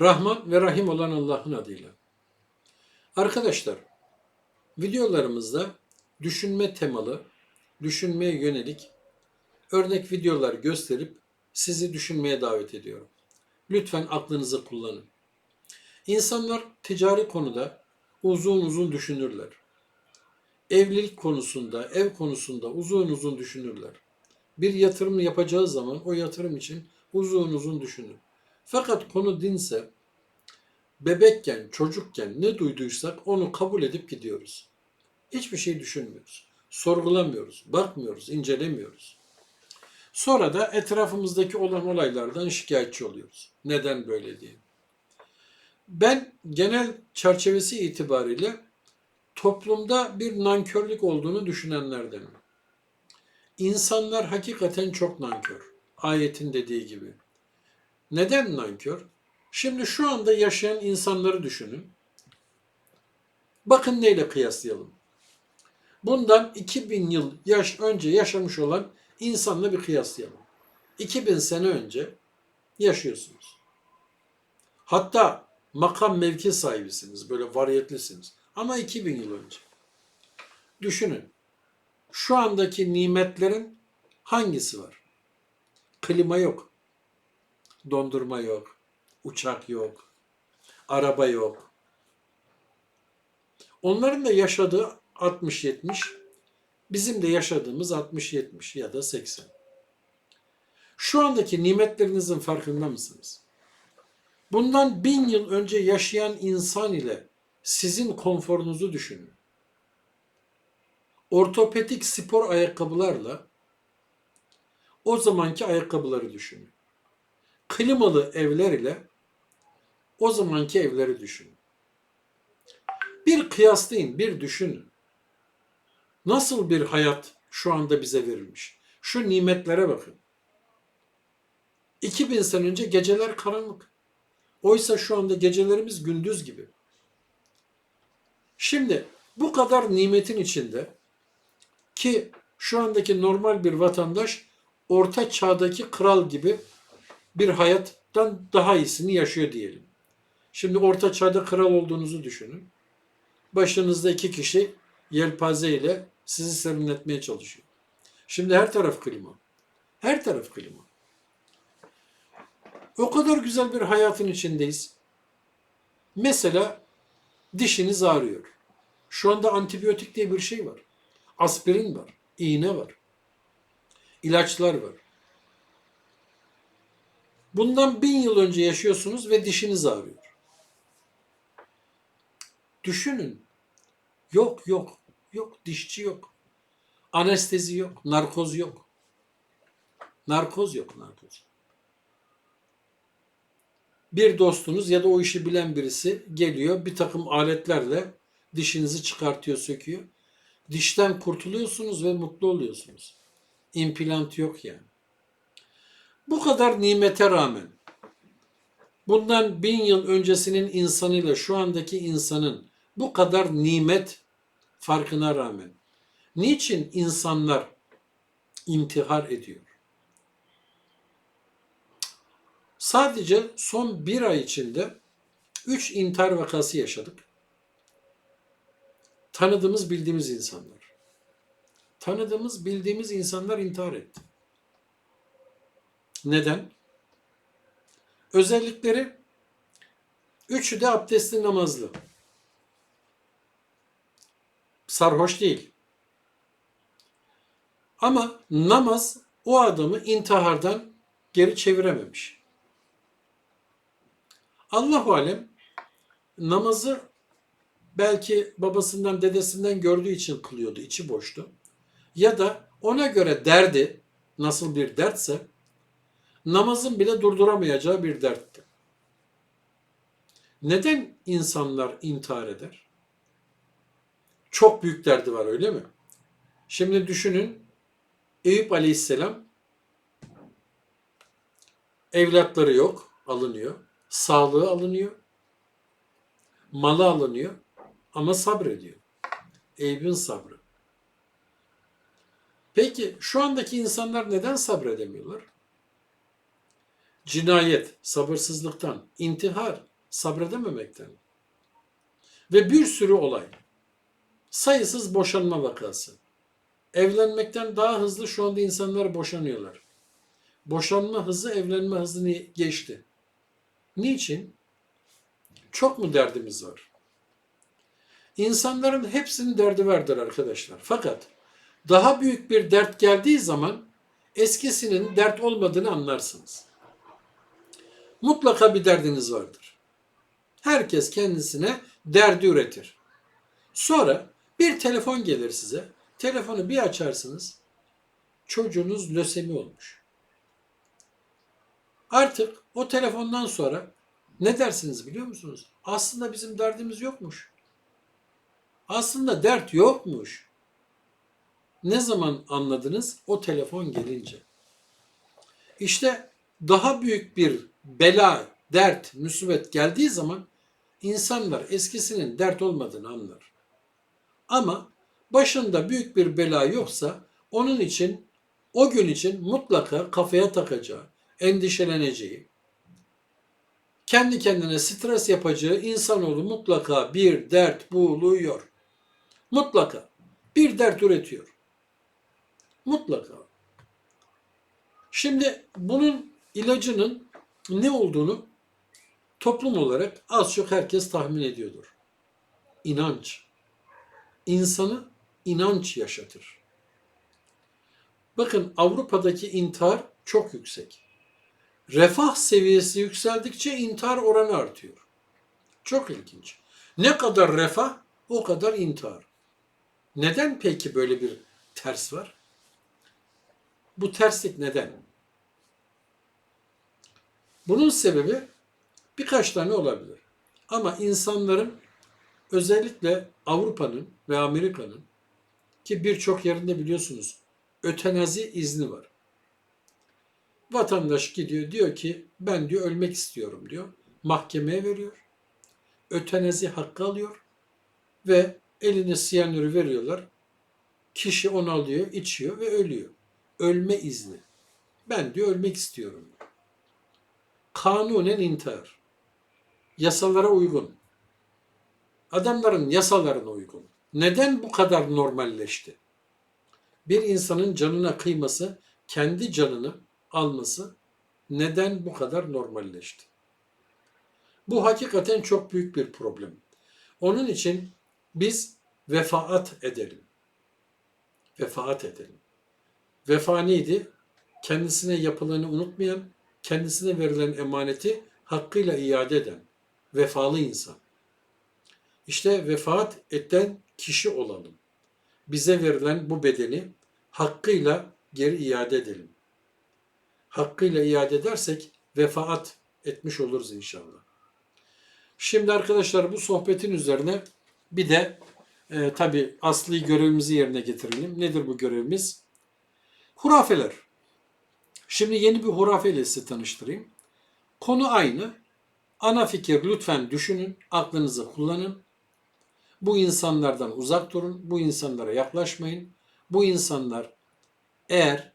Rahman ve Rahim olan Allah'ın adıyla. Arkadaşlar, videolarımızda düşünme temalı, düşünmeye yönelik örnek videolar gösterip sizi düşünmeye davet ediyorum. Lütfen aklınızı kullanın. İnsanlar ticari konuda uzun uzun düşünürler. Evlilik konusunda, ev konusunda uzun uzun düşünürler. Bir yatırım yapacağı zaman o yatırım için uzun uzun düşünür. Fakat konu dinse bebekken, çocukken ne duyduysak onu kabul edip gidiyoruz. Hiçbir şey düşünmüyoruz. Sorgulamıyoruz, bakmıyoruz, incelemiyoruz. Sonra da etrafımızdaki olan olaylardan şikayetçi oluyoruz. Neden böyle diye. Ben genel çerçevesi itibariyle toplumda bir nankörlük olduğunu düşünenlerdenim. İnsanlar hakikaten çok nankör. Ayetin dediği gibi. Neden nankör? Şimdi şu anda yaşayan insanları düşünün. Bakın neyle kıyaslayalım. Bundan 2000 yıl yaş önce yaşamış olan insanla bir kıyaslayalım. 2000 sene önce yaşıyorsunuz. Hatta makam mevki sahibisiniz, böyle variyetlisiniz. Ama 2000 yıl önce. Düşünün. Şu andaki nimetlerin hangisi var? Klima yok. Dondurma yok. Uçak yok. Araba yok. Onların da yaşadığı 60-70, bizim de yaşadığımız 60-70 ya da 80. Şu andaki nimetlerinizin farkında mısınız? Bundan bin yıl önce yaşayan insan ile sizin konforunuzu düşünün. Ortopedik spor ayakkabılarla o zamanki ayakkabıları düşünün. Klimalı evler ile o zamanki evleri düşünün. Bir kıyaslayın, bir düşünün. Nasıl bir hayat şu anda bize verilmiş? Şu nimetlere bakın. 2000 sene önce geceler karanlık. Oysa şu anda gecelerimiz gündüz gibi. Şimdi bu kadar nimetin içinde ki şu andaki normal bir vatandaş orta çağdaki kral gibi bir hayattan daha iyisini yaşıyor diyelim. Şimdi orta çağda kral olduğunuzu düşünün. Başınızda iki kişi yelpaze ile sizi serinletmeye çalışıyor. Şimdi her taraf klima. Her taraf klima. O kadar güzel bir hayatın içindeyiz. Mesela dişiniz ağrıyor. Şu anda antibiyotik diye bir şey var. Aspirin var, iğne var. ilaçlar var. Bundan bin yıl önce yaşıyorsunuz ve dişiniz ağrıyor. Düşünün. Yok yok. Yok dişçi yok. Anestezi yok. Narkoz yok. Narkoz yok narkoz. Bir dostunuz ya da o işi bilen birisi geliyor bir takım aletlerle dişinizi çıkartıyor, söküyor. Dişten kurtuluyorsunuz ve mutlu oluyorsunuz. İmplant yok yani. Bu kadar nimete rağmen bundan bin yıl öncesinin insanıyla şu andaki insanın bu kadar nimet farkına rağmen niçin insanlar intihar ediyor? Sadece son bir ay içinde üç intihar vakası yaşadık. Tanıdığımız, bildiğimiz insanlar. Tanıdığımız, bildiğimiz insanlar intihar etti. Neden? Özellikleri üçü de abdestli namazlı. Sarhoş değil. Ama namaz o adamı intihardan geri çevirememiş. Allahu alem namazı belki babasından dedesinden gördüğü için kılıyordu, içi boştu. Ya da ona göre derdi nasıl bir dertse namazın bile durduramayacağı bir dertti. Neden insanlar intihar eder? Çok büyük derdi var öyle mi? Şimdi düşünün Eyüp Aleyhisselam evlatları yok, alınıyor. Sağlığı alınıyor. Malı alınıyor ama sabrediyor. Eyüp'ün sabrı. Peki şu andaki insanlar neden sabredemiyorlar? Cinayet, sabırsızlıktan, intihar, sabredememekten ve bir sürü olay. Sayısız boşanma vakası. Evlenmekten daha hızlı şu anda insanlar boşanıyorlar. Boşanma hızı evlenme hızını geçti. Niçin? Çok mu derdimiz var? İnsanların hepsinin derdi vardır arkadaşlar. Fakat daha büyük bir dert geldiği zaman eskisinin dert olmadığını anlarsınız. Mutlaka bir derdiniz vardır. Herkes kendisine derdi üretir. Sonra bir telefon gelir size. Telefonu bir açarsınız. Çocuğunuz lösemi olmuş. Artık o telefondan sonra ne dersiniz biliyor musunuz? Aslında bizim derdimiz yokmuş. Aslında dert yokmuş. Ne zaman anladınız? O telefon gelince. İşte daha büyük bir bela, dert, musibet geldiği zaman insanlar eskisinin dert olmadığını anlar. Ama başında büyük bir bela yoksa onun için o gün için mutlaka kafaya takacağı, endişeleneceği, kendi kendine stres yapacağı insanoğlu mutlaka bir dert buluyor. Mutlaka bir dert üretiyor. Mutlaka. Şimdi bunun ilacının ne olduğunu toplum olarak az çok herkes tahmin ediyordur. İnanç. İnsanı inanç yaşatır. Bakın Avrupa'daki intihar çok yüksek. Refah seviyesi yükseldikçe intihar oranı artıyor. Çok ilginç. Ne kadar refah o kadar intihar. Neden peki böyle bir ters var? Bu terslik neden? Bunun sebebi birkaç tane olabilir. Ama insanların özellikle Avrupa'nın ve Amerika'nın ki birçok yerinde biliyorsunuz ötenazi izni var. Vatandaş gidiyor diyor ki ben diyor ölmek istiyorum diyor. Mahkemeye veriyor. Ötenazi hakkı alıyor ve eline siyanürü veriyorlar. Kişi onu alıyor, içiyor ve ölüyor. Ölme izni. Ben diyor ölmek istiyorum. Kanunen intihar. Yasalara uygun. Adamların yasalarına uygun. Neden bu kadar normalleşti? Bir insanın canına kıyması, kendi canını alması neden bu kadar normalleşti? Bu hakikaten çok büyük bir problem. Onun için biz vefaat edelim. Vefaat edelim. Vefa neydi? Kendisine yapılanı unutmayan, kendisine verilen emaneti hakkıyla iade eden, vefalı insan. İşte vefaat eden kişi olalım. Bize verilen bu bedeni hakkıyla geri iade edelim. Hakkıyla iade edersek vefaat etmiş oluruz inşallah. Şimdi arkadaşlar bu sohbetin üzerine bir de e, tabi asli görevimizi yerine getirelim. Nedir bu görevimiz? Hurafeler. Şimdi yeni bir hurafeyle sizi tanıştırayım. Konu aynı. Ana fikir lütfen düşünün, aklınızı kullanın. Bu insanlardan uzak durun, bu insanlara yaklaşmayın. Bu insanlar eğer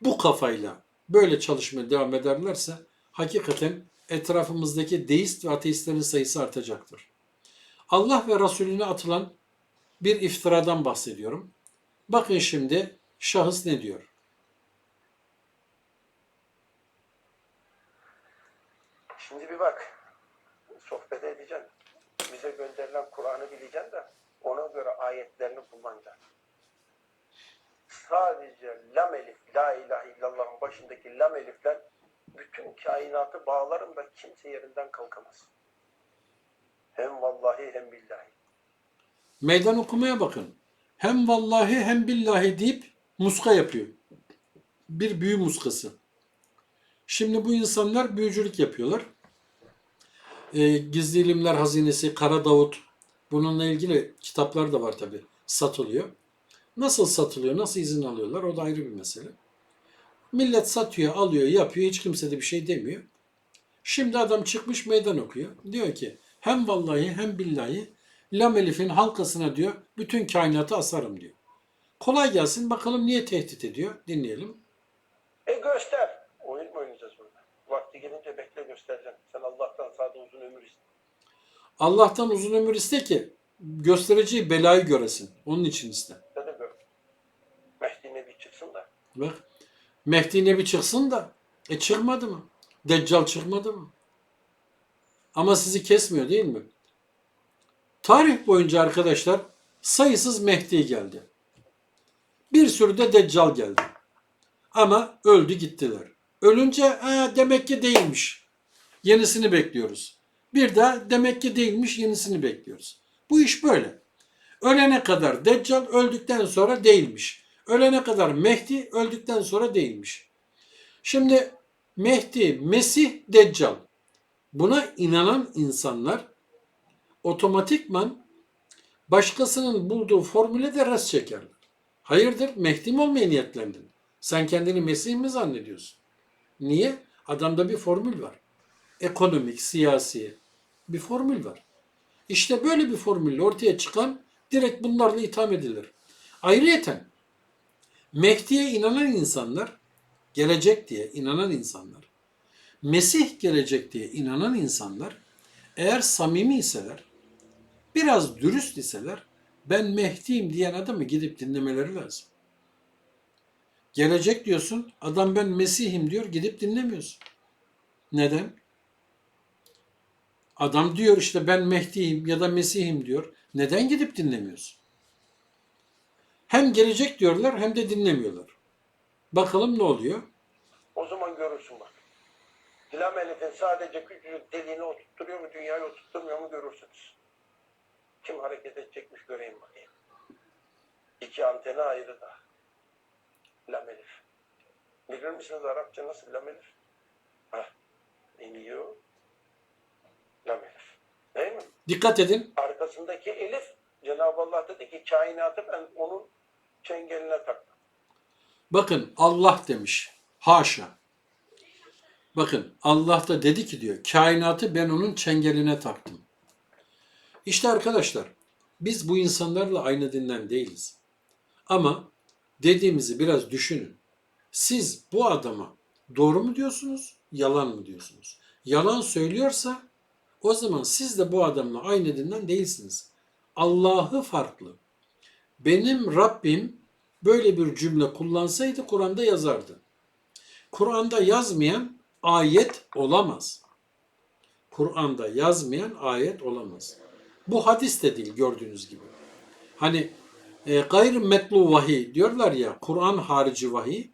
bu kafayla böyle çalışmaya devam ederlerse hakikaten etrafımızdaki deist ve ateistlerin sayısı artacaktır. Allah ve Resulüne atılan bir iftiradan bahsediyorum. Bakın şimdi şahıs ne diyor? Şimdi bir bak. Sohbet edeceksin. Bize gönderilen Kur'an'ı bileceksin de ona göre ayetlerini kullanacaksın. Sadece lam elif, la ilahe illallah'ın başındaki lam elifler bütün kainatı bağlarım da kimse yerinden kalkamaz. Hem vallahi hem billahi. Meydan okumaya bakın. Hem vallahi hem billahi deyip muska yapıyor. Bir büyü muskası. Şimdi bu insanlar büyücülük yapıyorlar. Ee, Gizli İlimler Hazinesi, Kara Davut. Bununla ilgili kitaplar da var tabi. Satılıyor. Nasıl satılıyor, nasıl izin alıyorlar o da ayrı bir mesele. Millet satıyor, alıyor, yapıyor. Hiç kimse de bir şey demiyor. Şimdi adam çıkmış meydan okuyor. Diyor ki hem vallahi hem billahi Lam Elif'in halkasına diyor bütün kainatı asarım diyor. Kolay gelsin bakalım niye tehdit ediyor dinleyelim. E göster. Vakti gelince bekle göstereceğim. Sen Allah'tan sağda uzun ömür iste. Allah'tan uzun ömür iste ki göstereceği belayı göresin. Onun için iste. Ne de gör. Mehdi Nebi çıksın da. Bak. Mehdi Nebi çıksın da. E çıkmadı mı? Deccal çıkmadı mı? Ama sizi kesmiyor değil mi? Tarih boyunca arkadaşlar sayısız Mehdi geldi. Bir sürü de Deccal geldi. Ama öldü gittiler. Ölünce "Ha, demek ki değilmiş. Yenisini bekliyoruz. Bir daha demek ki değilmiş yenisini bekliyoruz. Bu iş böyle. Ölene kadar Deccal öldükten sonra değilmiş. Ölene kadar Mehdi öldükten sonra değilmiş. Şimdi Mehdi, Mesih, Deccal. Buna inanan insanlar otomatikman başkasının bulduğu formüle de rast çekerler. Hayırdır Mehdi mi olmaya niyetlendin? Sen kendini Mesih mi zannediyorsun? Niye? Adamda bir formül var. Ekonomik, siyasi bir formül var. İşte böyle bir formülle ortaya çıkan direkt bunlarla itham edilir. Ayrıyeten Mehdi'ye inanan insanlar, gelecek diye inanan insanlar, Mesih gelecek diye inanan insanlar eğer samimi iseler, biraz dürüst iseler ben Mehdi'yim diyen adamı gidip dinlemeleri lazım. Gelecek diyorsun, adam ben Mesih'im diyor, gidip dinlemiyorsun. Neden? Adam diyor işte ben Mehdi'yim ya da Mesih'im diyor. Neden gidip dinlemiyorsun? Hem gelecek diyorlar hem de dinlemiyorlar. Bakalım ne oluyor? O zaman görürsün bak. Lam Elif'in sadece küçücük deliğini oturtturuyor mu, dünyayı oturtturmuyor mu görürsünüz. Kim hareket edecekmiş göreyim bakayım. İki anteni ayrı da. Lam Elif. Bilir misiniz Arapça nasıl Lam Elif? Hah. İniyor. Lam Elif. Değil mi? Dikkat edin. Arkasındaki Elif Cenab-ı Allah dedi ki kainatı ben onun çengeline taktım. Bakın Allah demiş. Haşa. Bakın Allah da dedi ki diyor kainatı ben onun çengeline taktım. İşte arkadaşlar biz bu insanlarla aynı dinden değiliz. Ama dediğimizi biraz düşünün. Siz bu adama doğru mu diyorsunuz, yalan mı diyorsunuz? Yalan söylüyorsa o zaman siz de bu adamla aynı dinden değilsiniz. Allah'ı farklı. Benim Rabbim böyle bir cümle kullansaydı Kur'an'da yazardı. Kur'an'da yazmayan ayet olamaz. Kur'an'da yazmayan ayet olamaz. Bu hadis de değil gördüğünüz gibi. Hani e, gayr metlu vahiy diyorlar ya Kur'an harici vahiy.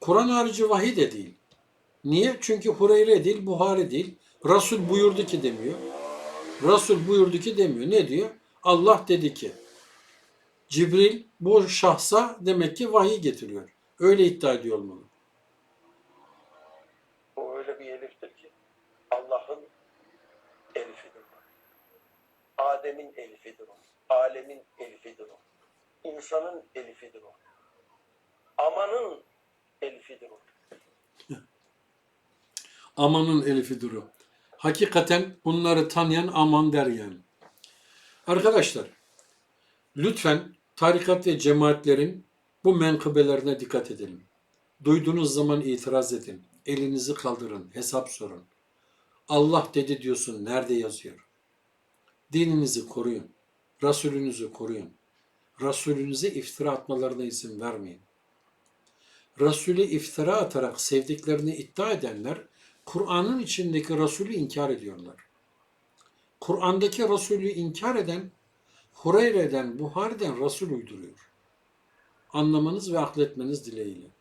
Kur'an harici vahiy de değil. Niye? Çünkü Hureyre değil, Buhari değil. Resul buyurdu ki demiyor. Resul buyurdu ki demiyor. Ne diyor? Allah dedi ki. Cibril bu şahsa demek ki vahiy getiriyor. Öyle iddia ediyor olmalı. O öyle bir eliftir ki Allah'ın elifidir. Adem'in elifidir. Alemin elifidir. İnsanın elifidir o. Amanın elifidir o. Amanın elifi duru. Hakikaten bunları tanıyan aman der yani. Arkadaşlar lütfen tarikat ve cemaatlerin bu menkıbelerine dikkat edelim. Duyduğunuz zaman itiraz edin. Elinizi kaldırın, hesap sorun. Allah dedi diyorsun, nerede yazıyor? Dininizi koruyun. Resulünüzü koruyun. Resulünüze iftira atmalarına izin vermeyin. Resulü iftira atarak sevdiklerini iddia edenler Kur'an'ın içindeki Resulü inkar ediyorlar. Kur'an'daki Resulü inkar eden Hureyre'den, Buhari'den Resul uyduruyor. Anlamanız ve akletmeniz dileğiyle.